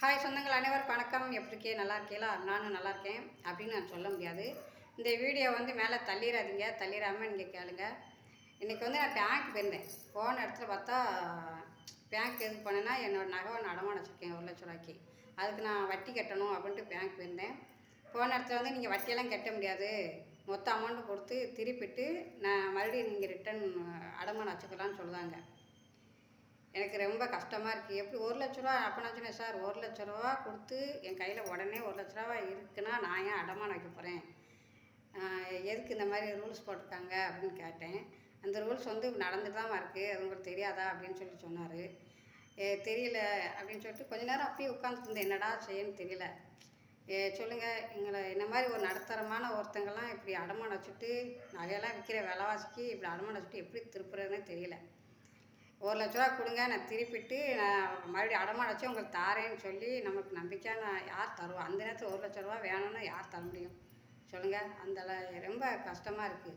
Hi சொந்தங்கள் அனைவருக்கும் வணக்கம். எப்படி இருக்கே நல்லா இருக்கீங்களா? நானும் நல்லா இருக்கேன். அப்படின்னு நான் சொல்ல முடியாது. இந்த வீடியோ வந்து மேலே தள்ளிடாதீங்க தள்ளிடாமல் நீங்கள் கேளுங்க. இன்றைக்கி வந்து நான் பேங்க் போயிருந்தேன். போன இடத்துல பார்த்தா பேங்க் எது போனேன்னா என்னோட நகை ஒன்று அடமானம் வச்சுருக்கேன். ஒரு லட்ச ரூபாய்க்கு. அதுக்கு நான் வட்டி கட்டணும் அப்படின்ட்டு பேங்க் போயிருந்தேன். போன இடத்துல வந்து நீங்கள் வட்டியெல்லாம் கட்ட முடியாது. மொத்த அமௌண்ட்டு கொடுத்து திருப்பிட்டு நான் மறுபடியும் நீங்கள் ரிட்டன் அடமானம் வச்சுக்கலான்னு சொல்லுதாங்க. எனக்கு ரொம்ப கஷ்டமாக இருக்குது எப்படி ஒரு லட்ச ரூபா அப்போ நான் சொன்னேன் சார் ஒரு லட்ச ரூபா கொடுத்து என் கையில் உடனே ஒரு லட்ச ரூபா இருக்குன்னா நான் ஏன் அடமானம் வைக்க போகிறேன் எதுக்கு இந்த மாதிரி ரூல்ஸ் போட்டிருக்காங்க? அப்படின்னு கேட்டேன். அந்த ரூல்ஸ் வந்து நடந்துட்டு தான் இருக்குது அது உங்களுக்கு தெரியாதா? அப்படின்னு சொல்லி சொன்னார். தெரியல அப்படின்னு சொல்லிட்டு கொஞ்ச நேரம் அப்படியே உட்காந்துருந்தேன் என்னடா செய்யன்னு தெரியல. ஏ, சொல்லுங்கள் எங்களை இந்த மாதிரி ஒரு நடுத்தரமான ஒருத்தங்கள்லாம் இப்படி அடமானம் வச்சுட்டு நகையெல்லாம் விற்கிற விலைவாசிக்கு இப்படி அடமானம் வச்சுட்டு எப்படி திருப்புறதுன்னு தெரியல. ஒரு லட்ச ரூபா கொடுங்க நான் திருப்பிட்டு நான் மறுபடியும் அடமானம் வச்சு உங்களுக்கு தாரேன்னு சொல்லி நமக்கு நம்பிக்கையாக நான் யார் தருவா? அந்த நேரத்தில் ஒரு லட்ச ரூபா வேணும்னு யார் தர முடியும்? சொல்லுங்கள் அந்த ரொம்ப கஷ்டமாக இருக்குது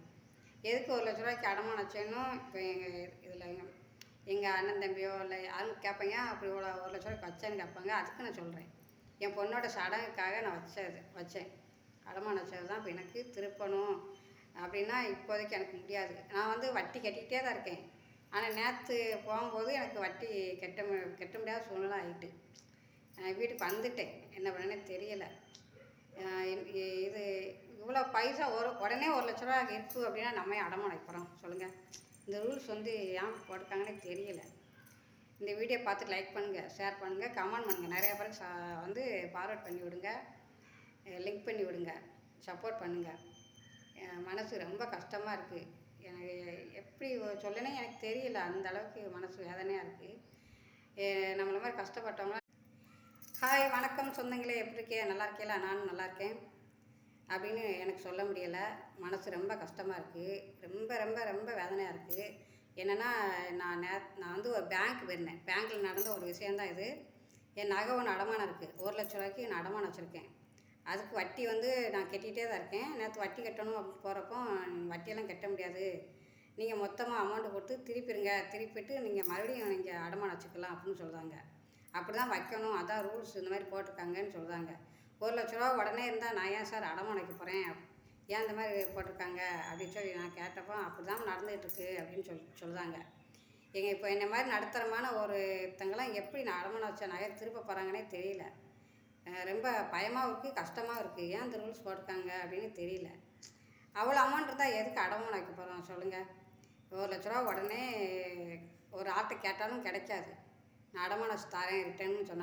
எதுக்கு ஒரு லட்ச ரூபாய்க்கு அடமான வச்சேன்னு இப்போ எங்கள் இதில் எங்கள் எங்கள் அண்ணன் தம்பியோ இல்லை யாரும் கேட்பாங்க அப்படி இவ்வளோ ஒரு லட்ச ரூபாய்க்கு வச்சேன்னு கேட்பாங்க அதுக்கு நான் சொல்கிறேன் என் பொண்ணோட சடங்குக்காக நான் வச்சது வச்சேன். அடமான வச்சது தான் இப்போ எனக்கு திருப்பணும். அப்படின்னா இப்போதைக்கு எனக்கு முடியாது. நான் வந்து வட்டி கட்டிக்கிட்டே தான் இருக்கேன். ஆனால் நேற்று போகும்போது எனக்கு வட்டி கெட்ட மு- முடியாத சூழ்நிலை ஆகிட்டு வீட்டுக்கு வந்துட்டேன். என்ன பண்ணனே தெரியலை. இது இவ்வளோ பைசா ஒரு உடனே ஒரு லட்ச ரூபா இருக்குது அப்படின்னா நம்ம ஏன் அடமானம் வைக்கிறோம்? சொல்லுங்கள் இந்த ரூல்ஸ் வந்து ஏன் போட்டுருக்காங்கன்னே தெரியல. இந்த வீடியோ பார்த்து லைக் பண்ணுங்கள் ஷேர் பண்ணுங்கள் கமெண்ட் பண்ணுங்கள் நிறைய பேருக்கு வந்து ஃபார்வர்ட் பண்ணி விடுங்க. லிங்க் பண்ணி விடுங்க. சப்போர்ட் பண்ணுங்கள் என் மனசு ரொம்ப கஷ்டமாக இருக்குது எனக்கு எப்படி சொல்லனே எனக்கு தெரியல. அந்த அளவுக்கு மனசு வேதனையாக இருக்குது நம்மள மாதிரி கஷ்டப்பட்டவங்க ஹாய் வணக்கம் சொந்தங்களே. எப்படி இருக்கே? நல்லா இருக்கீங்களா நானும் நல்லா இருக்கேன். அப்படின்னு எனக்கு சொல்ல முடியலை. மனசு ரொம்ப கஷ்டமாக இருக்குது ரொம்ப ரொம்ப ரொம்ப வேதனையாக இருக்குது என்னென்னா நான் நே நான் வந்து ஒரு பேங்க் போயிருந்தேன். பேங்க்கில் நடந்த ஒரு விஷயந்தான் இது. என் நகை ஒன்று அடமானம் இருக்குது ஒரு லட்ச ரூபாய்க்கு நான் அடமானம் வச்சுருக்கேன். அதுக்கு வட்டி வந்து நான் கட்டிகிட்டே தான் இருக்கேன். நேற்று வட்டி கட்டணும் அப்படின்னு போகிறப்போ வட்டியெல்லாம் கட்ட முடியாது. நீங்கள் மொத்தமாக அமௌண்ட்டு கொடுத்து திருப்பிடுங்க. திருப்பிட்டு நீங்கள் மறுபடியும் நீங்கள் அடமானம் வச்சுக்கலாம் அப்படின்னு சொல்கிறாங்க அப்படி தான் வைக்கணும். அதான் ரூல்ஸ் இந்த மாதிரி போட்டிருக்காங்கன்னு சொல்கிறாங்க ஒரு லட்ச ரூபா உடனே இருந்தால் நான் ஏன் சார் அடமானம் வைக்க போகிறேன் ஏன் இந்த மாதிரி போட்டிருக்காங்க? அப்படின்னு சொல்லி நான் கேட்டப்போ அப்படி தான் நடந்துகிட்ருக்கு அப்படின்னு சொல்லி சொல்கிறாங்க எங்கள் இப்போ என்ன மாதிரி நடுத்தரமான ஒருத்தங்களாம் எப்படி நான் அடமானம் வச்ச நகை திருப்ப போகிறாங்கன்னே தெரியல. ரொம்ப பயமாகவும் இருக்குது கஷ்டமாகவும் இருக்குது ஏன் இந்த ரூல்ஸ் போட்டிருக்காங்க அப்படின்னு தெரியல. அவ்வளோ அமௌண்ட் இருந்தால் எதுக்கு அடமானம் வைக்க போகிறோம் சொல்லுங்கள் ஒரு லட்ச ரூபா உடனே ஒரு ஆட்டை கேட்டாலும் கிடைக்காது. நான் அடமானம் தரேன் ரிட்டர்ன்னு சொன்னா